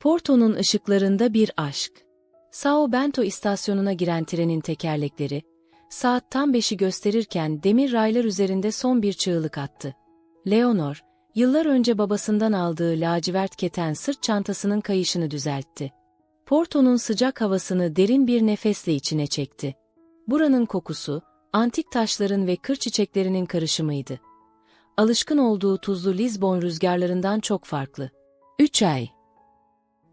Porto'nun ışıklarında bir aşk. Sao Bento istasyonuna giren trenin tekerlekleri, saat tam beşi gösterirken demir raylar üzerinde son bir çığlık attı. Leonor, yıllar önce babasından aldığı lacivert keten sırt çantasının kayışını düzeltti. Porto'nun sıcak havasını derin bir nefesle içine çekti. Buranın kokusu, antik taşların ve kır çiçeklerinin karışımıydı. Alışkın olduğu tuzlu Lisbon rüzgarlarından çok farklı. Üç ay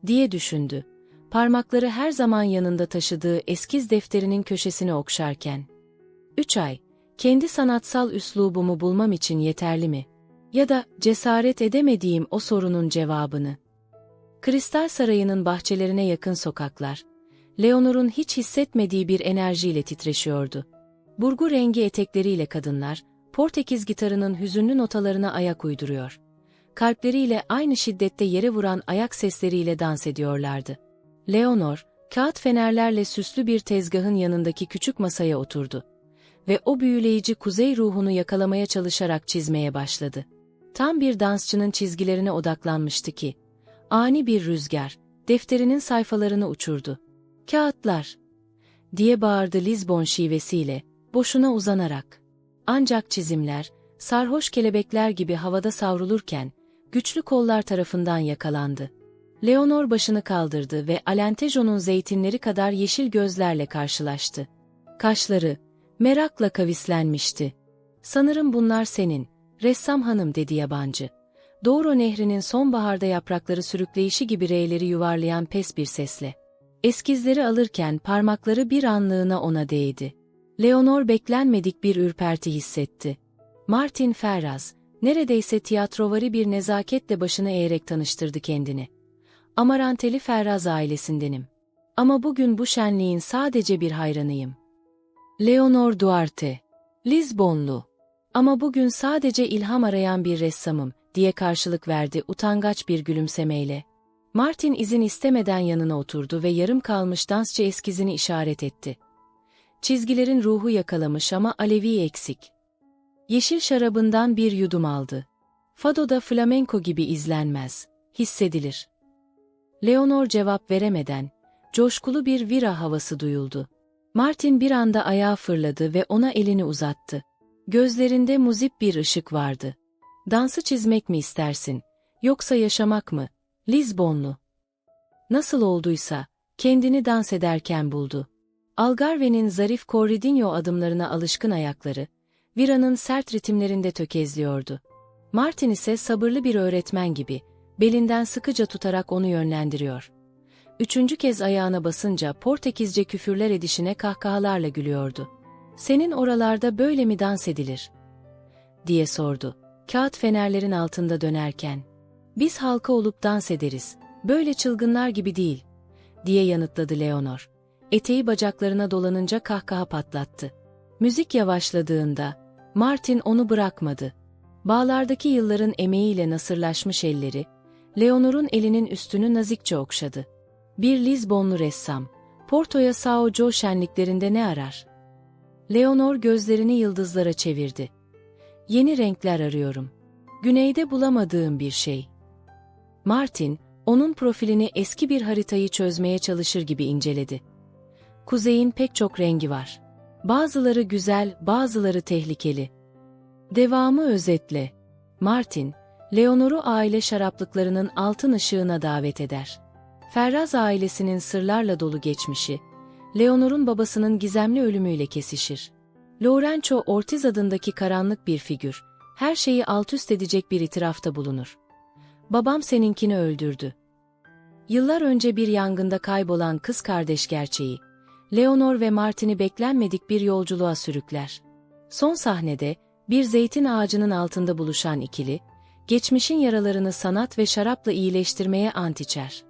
diye düşündü. Parmakları her zaman yanında taşıdığı eskiz defterinin köşesini okşarken. Üç ay, kendi sanatsal üslubumu bulmam için yeterli mi? Ya da cesaret edemediğim o sorunun cevabını. Kristal Sarayı'nın bahçelerine yakın sokaklar, Leonor'un hiç hissetmediği bir enerjiyle titreşiyordu. Burgu rengi etekleriyle kadınlar, Portekiz gitarının hüzünlü notalarına ayak uyduruyor kalpleriyle aynı şiddette yere vuran ayak sesleriyle dans ediyorlardı. Leonor, kağıt fenerlerle süslü bir tezgahın yanındaki küçük masaya oturdu. Ve o büyüleyici kuzey ruhunu yakalamaya çalışarak çizmeye başladı. Tam bir dansçının çizgilerine odaklanmıştı ki, ani bir rüzgar, defterinin sayfalarını uçurdu. Kağıtlar! diye bağırdı Lisbon şivesiyle, boşuna uzanarak. Ancak çizimler, sarhoş kelebekler gibi havada savrulurken, güçlü kollar tarafından yakalandı. Leonor başını kaldırdı ve Alentejo'nun zeytinleri kadar yeşil gözlerle karşılaştı. Kaşları, merakla kavislenmişti. Sanırım bunlar senin, ressam hanım dedi yabancı. Doğru nehrinin sonbaharda yaprakları sürükleyişi gibi reyleri yuvarlayan pes bir sesle. Eskizleri alırken parmakları bir anlığına ona değdi. Leonor beklenmedik bir ürperti hissetti. Martin Ferraz, Neredeyse tiyatrovari bir nezaketle başını eğerek tanıştırdı kendini. Amaranteli Ferraz ailesindenim. Ama bugün bu şenliğin sadece bir hayranıyım. Leonor Duarte, Lizbonlu. Ama bugün sadece ilham arayan bir ressamım, diye karşılık verdi utangaç bir gülümsemeyle. Martin izin istemeden yanına oturdu ve yarım kalmış dansçı eskizini işaret etti. Çizgilerin ruhu yakalamış ama alevi eksik. Yeşil şarabından bir yudum aldı. Fado'da flamenko gibi izlenmez, hissedilir. Leonor cevap veremeden, coşkulu bir vira havası duyuldu. Martin bir anda ayağa fırladı ve ona elini uzattı. Gözlerinde muzip bir ışık vardı. Dansı çizmek mi istersin, yoksa yaşamak mı? Lizbonlu. Nasıl olduysa, kendini dans ederken buldu. Algarve'nin zarif corridinho adımlarına alışkın ayakları, Vira'nın sert ritimlerinde tökezliyordu. Martin ise sabırlı bir öğretmen gibi, belinden sıkıca tutarak onu yönlendiriyor. Üçüncü kez ayağına basınca Portekizce küfürler edişine kahkahalarla gülüyordu. ''Senin oralarda böyle mi dans edilir?'' diye sordu. Kağıt fenerlerin altında dönerken. ''Biz halka olup dans ederiz, böyle çılgınlar gibi değil.'' diye yanıtladı Leonor. Eteği bacaklarına dolanınca kahkaha patlattı. Müzik yavaşladığında, Martin onu bırakmadı. Bağlardaki yılların emeğiyle nasırlaşmış elleri, Leonor'un elinin üstünü nazikçe okşadı. Bir Lizbonlu ressam, Porto'ya Sao Joe şenliklerinde ne arar? Leonor gözlerini yıldızlara çevirdi. Yeni renkler arıyorum. Güneyde bulamadığım bir şey. Martin, onun profilini eski bir haritayı çözmeye çalışır gibi inceledi. Kuzeyin pek çok rengi var. Bazıları güzel, bazıları tehlikeli. Devamı özetle. Martin, Leonor'u aile şaraplıklarının altın ışığına davet eder. Ferraz ailesinin sırlarla dolu geçmişi, Leonor'un babasının gizemli ölümüyle kesişir. Lorenzo Ortiz adındaki karanlık bir figür, her şeyi altüst edecek bir itirafta bulunur. Babam seninkini öldürdü. Yıllar önce bir yangında kaybolan kız kardeş gerçeği, Leonor ve Martin'i beklenmedik bir yolculuğa sürükler. Son sahnede, bir zeytin ağacının altında buluşan ikili, geçmişin yaralarını sanat ve şarapla iyileştirmeye ant içer.